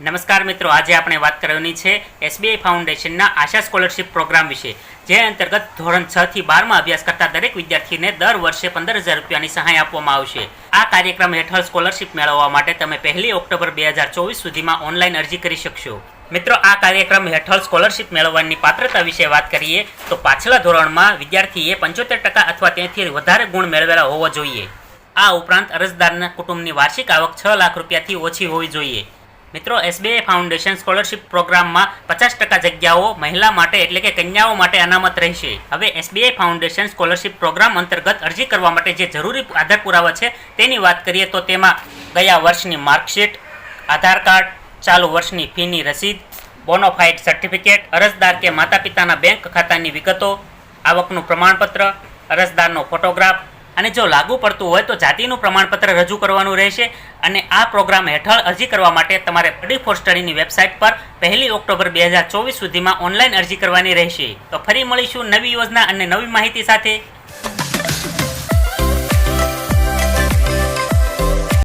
નમસ્કાર મિત્રો, આજે આપણે વાત કરવાની છે એસબીઆઈ ફાઉન્ડેશનના આશા સ્કોલરશિપ પ્રોગ્રામ વિશે, જે અંતર્ગત ધોરણ છ થી બારમાં અભ્યાસ કરતા દરેક વિદ્યાર્થીને દર વર્ષે પંદર હજાર રૂપિયાની સહાય આપવામાં આવશે. આ કાર્યક્રમ હેઠળ સ્કોલરશિપ મેળવવા માટે તમે પહેલી ઓક્ટોબર બે હજાર ચોવીસ સુધીમાં ઓનલાઈન અરજી કરી શકશો. મિત્રો, આ કાર્યક્રમ હેઠળ સ્કોલરશિપ મેળવવાની પાત્રતા વિશે વાત કરીએ, તો પાછલા ધોરણમાં વિદ્યાર્થીએ પંચોતેર ટકા અથવા તેથી વધારે ગુણ મેળવેલા હોવો જોઈએ. આ ઉપરાંત અરજદારના કુટુંબની વાર્ષિક આવક છ લાખ રૂપિયાથી ઓછી હોવી જોઈએ. મિત્રો એસબીઆઈ ફાઉન્ડેશન સ્કોલરશિપ પ્રોગ્રામમાં પચાસ ટકા જગ્યાઓ મહિલા માટે એટલે કે કન્યાઓ માટે અનામત રહેશે. હવે એસબીઆઈ ફાઉન્ડેશન સ્કોલરશિપ પ્રોગ્રામ અંતર્ગત અરજી કરવા માટે જે જરૂરી આધાર પુરાવા છે તેની વાત કરીએ તો તેમાં ગયા વર્ષની માર્કશીટ, આધાર કાર્ડ, ચાલુ વર્ષની ફીની રસીદ બોનોફાઇડ સર્ટિફિકેટ અરજદાર કે માતા પિતાના બેંક ખાતાની વિગતો, આવકનું પ્રમાણપત્ર, અરજદારનો ફોટોગ્રાફ અને જો લાગુ પડતું હોય તો જાતિનું પ્રમાણપત્ર રજૂ કરવાનું રહેશે અને આ પ્રોગ્રામ હેઠળ અરજી કરવા માટે તમારે પડી ફોર સ્ટડીની વેબસાઇટ પર પહેલી ઓક્ટોબર બે હજાર ચોવીસ સુધીમાં ઓનલાઈન અરજી કરવાની રહેશે. તો ફરી મળીશું નવી યોજના અને નવી માહિતી સાથે.